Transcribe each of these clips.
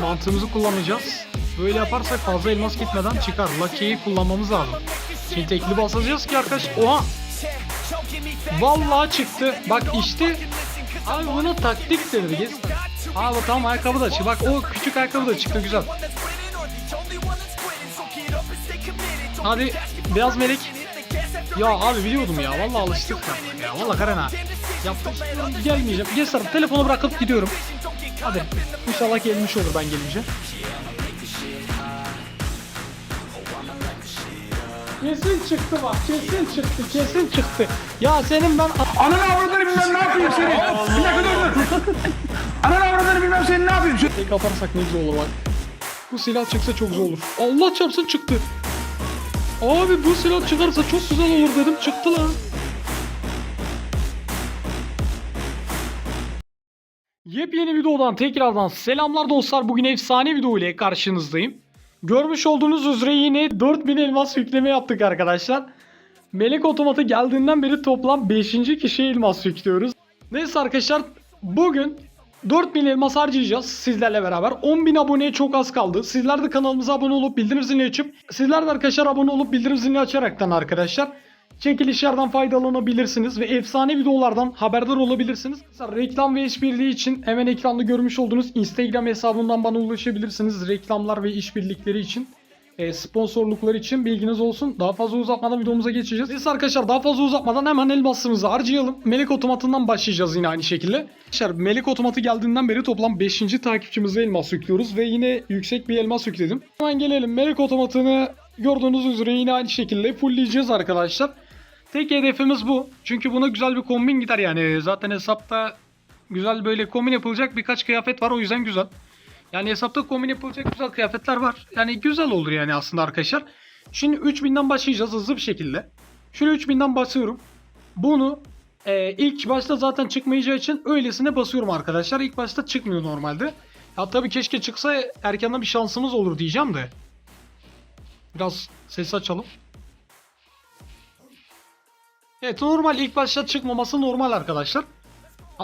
Mantığımızı kullanacağız. Böyle yaparsak fazla elmas gitmeden çıkar. Lucky'yi kullanmamız lazım. Şimdi tekli basacağız ki arkadaş. Oha! Vallahi çıktı. Bak işte Abi buna taktik denir Gez. Abi tamam ayakkabı da çıktı. Bak o küçük ayakkabı da çıktı güzel. Hadi beyaz melek. Ya abi biliyordum ya. Vallahi alıştık ya. Ya vallahi Karen Gelmeyeceğim. Geç telefonu bırakıp gidiyorum. Hadi. İnşallah gelmiş olur ben gelince. Kesin çıktı bak. Kesin çıktı. Kesin çıktı. Ya senin ben Ananı avradını bilmem ne yapayım seni. Bir dakika dur dur. Ananı avradını bilmem seni ne yapayım. Tek atarsak ne güzel olur bak. Bu silah çıksa çok güzel olur. Allah çarpsın çıktı. Abi bu silah çıkarsa çok güzel olur dedim çıktı lan. Yepyeni videodan tekrardan selamlar dostlar. Bugün efsane video ile karşınızdayım. Görmüş olduğunuz üzere yine 4000 elmas yükleme yaptık arkadaşlar. Melek otomatı geldiğinden beri toplam 5. kişiye elmas yüklüyoruz. Neyse arkadaşlar bugün 4000 elmas harcayacağız sizlerle beraber. 10.000 aboneye çok az kaldı. Sizler de kanalımıza abone olup bildirim zilini açıp sizler de arkadaşlar abone olup bildirim zilini açaraktan arkadaşlar çekilişlerden faydalanabilirsiniz ve efsane videolardan haberdar olabilirsiniz. Mesela reklam ve işbirliği için hemen ekranda görmüş olduğunuz Instagram hesabından bana ulaşabilirsiniz. Reklamlar ve işbirlikleri için e, sponsorluklar için bilginiz olsun. Daha fazla uzatmadan videomuza geçeceğiz. Neyse arkadaşlar daha fazla uzatmadan hemen elmasımızı harcayalım. Melek otomatından başlayacağız yine aynı şekilde. Arkadaşlar melek otomatı geldiğinden beri toplam 5. takipçimize elmas yüklüyoruz ve yine yüksek bir elmas yükledim. Hemen gelelim melek otomatını gördüğünüz üzere yine aynı şekilde fullleyeceğiz arkadaşlar. Tek hedefimiz bu. Çünkü buna güzel bir kombin gider yani. Zaten hesapta güzel böyle kombin yapılacak birkaç kıyafet var o yüzden güzel. Yani hesapta kombin yapılacak güzel kıyafetler var. Yani güzel olur yani aslında arkadaşlar. Şimdi 3000'den başlayacağız hızlı bir şekilde. Şöyle 3000'den basıyorum. Bunu e, ilk başta zaten çıkmayacağı için öylesine basıyorum arkadaşlar. İlk başta çıkmıyor normalde. Ya tabii keşke çıksa erkenden bir şansımız olur diyeceğim de. Biraz ses açalım. Evet normal ilk başta çıkmaması normal arkadaşlar.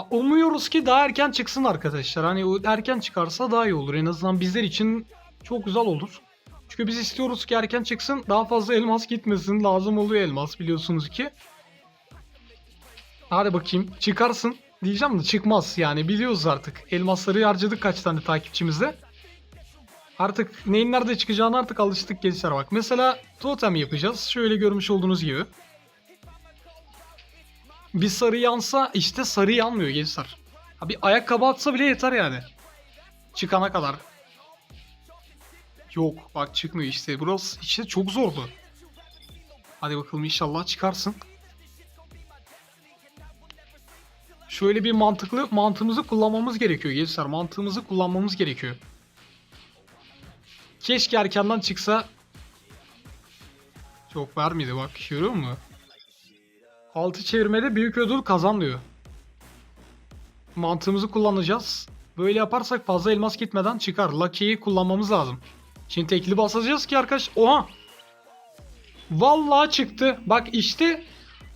Umuyoruz ki daha erken çıksın arkadaşlar. Hani erken çıkarsa daha iyi olur. En azından bizler için çok güzel olur. Çünkü biz istiyoruz ki erken çıksın. Daha fazla elmas gitmesin. Lazım oluyor elmas biliyorsunuz ki. Hadi bakayım çıkarsın. Diyeceğim de çıkmaz yani biliyoruz artık. Elmasları harcadık kaç tane takipçimizde. Artık neyin nerede çıkacağını artık alıştık gençler bak. Mesela totem yapacağız. Şöyle görmüş olduğunuz gibi. Bir sarı yansa işte sarı yanmıyor gençler. Ha bir ayakkabı atsa bile yeter yani. Çıkana kadar. Yok bak çıkmıyor işte. Burası işte çok zordu. Hadi bakalım inşallah çıkarsın. Şöyle bir mantıklı mantığımızı kullanmamız gerekiyor gençler. Mantığımızı kullanmamız gerekiyor. Keşke erkenden çıksa. Çok vermedi bak görüyor musun? Altı çevirmede büyük ödül kazan diyor. Mantığımızı kullanacağız. Böyle yaparsak fazla elmas gitmeden çıkar. Lucky'yi kullanmamız lazım. Şimdi tekli basacağız ki arkadaş. Oha! Vallahi çıktı. Bak işte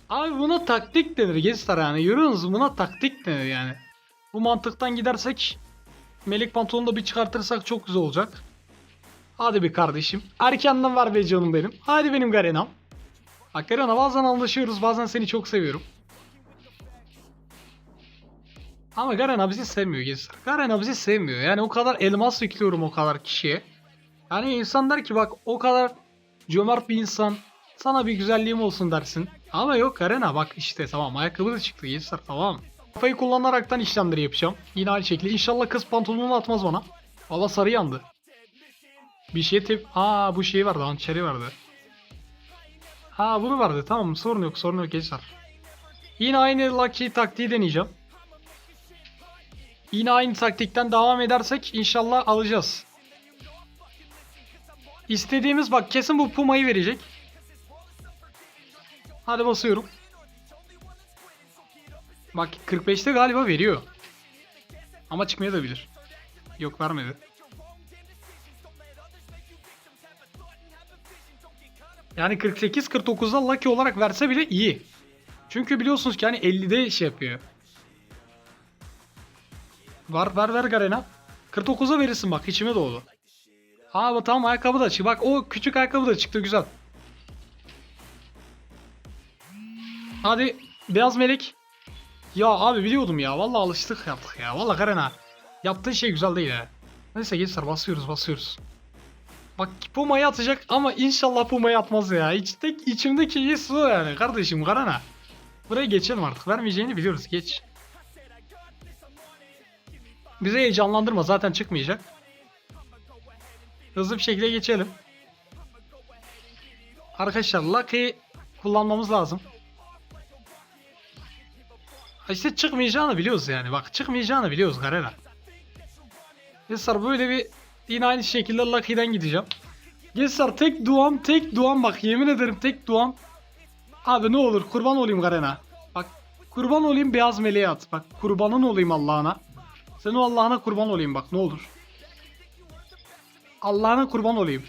abi buna taktik denir gençler yani. Görüyorsunuz buna taktik denir yani. Bu mantıktan gidersek Melek pantolonu da bir çıkartırsak çok güzel olacak. Hadi bir kardeşim. Erkenden var be canım benim. Hadi benim Garenam. Bak Garena bazen anlaşıyoruz bazen seni çok seviyorum. Ama Garena bizi sevmiyor gençler. Garena bizi sevmiyor. Yani o kadar elmas yüklüyorum o kadar kişiye. Yani insan der ki bak o kadar cömert bir insan sana bir güzelliğim olsun dersin. Ama yok Garena bak işte tamam ayakkabı da çıktı gençler tamam. Kafayı kullanaraktan işlemleri yapacağım. Yine aynı şekilde. İnşallah kız pantolonunu atmaz bana. Valla sarı yandı. Bir şey tep... Aa bu şey vardı hançeri vardı. Ha bunu vardı tamam sorun yok sorun yok gençler. Yine aynı Lucky taktiği deneyeceğim. Yine aynı taktikten devam edersek inşallah alacağız. İstediğimiz bak kesin bu Puma'yı verecek. Hadi basıyorum. Bak 45'te galiba veriyor. Ama çıkmaya da bilir. Yok vermedi. Yani 48-49'da Lucky olarak verse bile iyi. Çünkü biliyorsunuz ki hani 50'de şey yapıyor. Var ver ver Garena. 49'a verirsin bak içime doğdu. Ha bu tamam ayakkabı da çıktı. Bak o küçük ayakkabı da çıktı güzel. Hadi beyaz melek. Ya abi biliyordum ya. Vallahi alıştık yaptık ya. Vallahi Garena. Yaptığın şey güzel değil ha. Neyse gençler basıyoruz basıyoruz. Bak Puma'yı atacak ama inşallah Puma'yı atmaz ya. İç, tek içimdeki his o yani kardeşim Garena. Buraya geçelim artık. Vermeyeceğini biliyoruz. Geç. Bizi heyecanlandırma. Zaten çıkmayacak. Hızlı bir şekilde geçelim. Arkadaşlar Lucky kullanmamız lazım. İşte çıkmayacağını biliyoruz yani. Bak çıkmayacağını biliyoruz Garena. Gençler böyle bir yine aynı şekilde Lucky'den gideceğim. Gençler tek duam tek duam bak yemin ederim tek duam. Abi ne olur kurban olayım Garena. Bak kurban olayım beyaz meleğe at. Bak kurbanın olayım Allah'ına. Sen o Allah'ına kurban olayım bak ne olur. Allah'ına kurban olayım.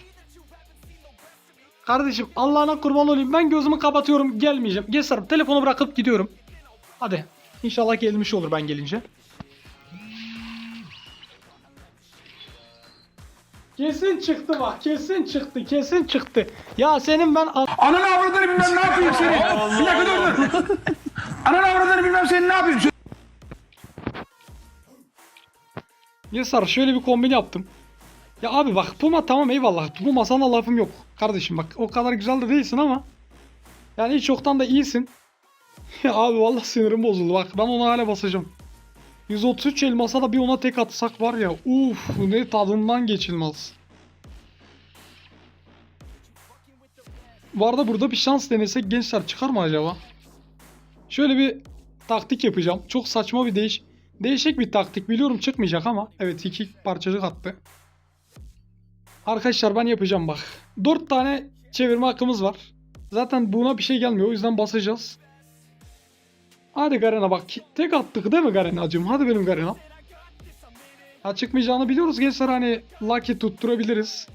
Kardeşim Allah'ına kurban olayım. Ben gözümü kapatıyorum gelmeyeceğim. Gençler telefonu bırakıp gidiyorum. Hadi. İnşallah gelmiş olur ben gelince. Kesin çıktı bak. Kesin çıktı. Kesin çıktı. Ya senin ben a- Ananı avradını bilmem ne yapayım seni. Bir dakika dur dur. Ananı avradını bilmem seni ne yapayım. Yesar şöyle bir kombin yaptım. Ya abi bak Puma tamam eyvallah. Puma sana lafım yok. Kardeşim bak o kadar güzel de değilsin ama. Yani hiç yoktan da iyisin. Ya abi vallahi sinirim bozuldu bak ben ona hala basacağım. 133 elmasa da bir ona tek atsak var ya uf ne tadından geçilmez. Bu arada burada bir şans denesek gençler çıkar mı acaba? Şöyle bir taktik yapacağım. Çok saçma bir değiş değişik bir taktik. Biliyorum çıkmayacak ama evet iki parçacık attı. Arkadaşlar ben yapacağım bak. 4 tane çevirme hakkımız var. Zaten buna bir şey gelmiyor o yüzden basacağız. Hadi Garena bak. Tek attık değil mi Garena'cığım? Hadi benim Garena. Ha çıkmayacağını biliyoruz gençler hani Lucky tutturabiliriz.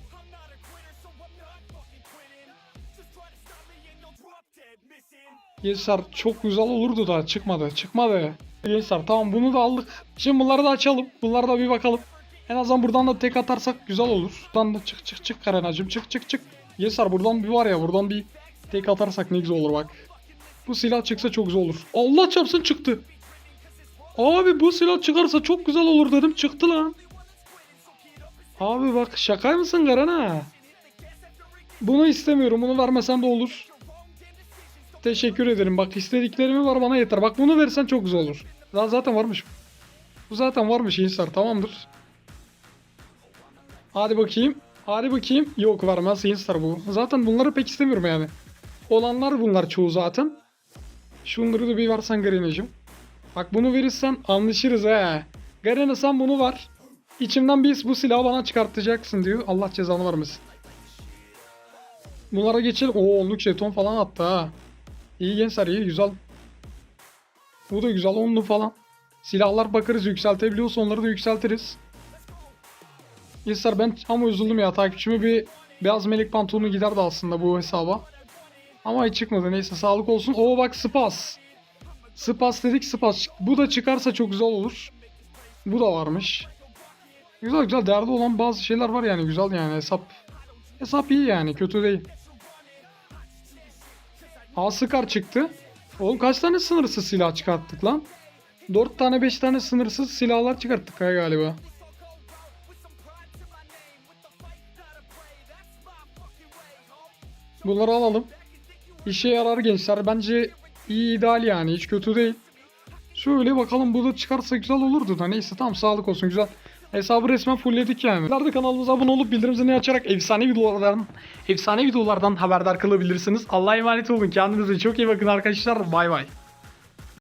Gençler çok güzel olurdu da çıkmadı. Çıkmadı. Gençler tamam bunu da aldık. Şimdi bunları da açalım. Bunlara da bir bakalım. En azından buradan da tek atarsak güzel olur. Buradan da çık çık çık Karenacığım çık çık çık. Gençler buradan bir var ya buradan bir tek atarsak ne güzel olur bak. Bu silah çıksa çok güzel olur. Allah çarpsın çıktı. Abi bu silah çıkarsa çok güzel olur dedim çıktı lan. Abi bak şaka mısın Garana? Bunu istemiyorum. Bunu vermesen de olur. Teşekkür ederim. Bak istediklerimi var bana yeter. Bak bunu versen çok güzel olur. Daha zaten varmış. Bu zaten varmış Instar. Tamamdır. Hadi bakayım. Hadi bakayım. Yok vermez Instar bu. Zaten bunları pek istemiyorum yani. Olanlar bunlar çoğu zaten. Şunları da bir versen Garena'cığım. Bak bunu verirsen anlaşırız he. Garena sen bunu var. İçimden bir bu silahı bana çıkartacaksın diyor. Allah cezanı vermesin. Bunlara geçelim. Oo onluk jeton falan attı ha. İyi gençler iyi güzel. Bu da güzel onlu falan. Silahlar bakarız yükseltebiliyorsa onları da yükseltiriz. Gençler ben ama üzüldüm ya takipçime bir beyaz melek pantolonu giderdi aslında bu hesaba. Ama hiç çıkmadı neyse sağlık olsun. Oo bak spas. Spas dedik spas. Bu da çıkarsa çok güzel olur. Bu da varmış. Güzel güzel değerli olan bazı şeyler var yani güzel yani hesap. Hesap iyi yani kötü değil. Aa Scar çıktı. Oğlum kaç tane sınırsız silah çıkarttık lan? 4 tane 5 tane sınırsız silahlar çıkarttık ya galiba. Bunları alalım. İşe yarar gençler. Bence iyi ideal yani. Hiç kötü değil. Şöyle bakalım bu da çıkarsa güzel olurdu da. Neyse tamam sağlık olsun güzel. Hesabı resmen fullledik yani. Sizler de kanalımıza abone olup bildirim zilini açarak efsane videolardan efsane videolardan haberdar kalabilirsiniz. Allah'a emanet olun. Kendinize çok iyi bakın arkadaşlar. Bay bay.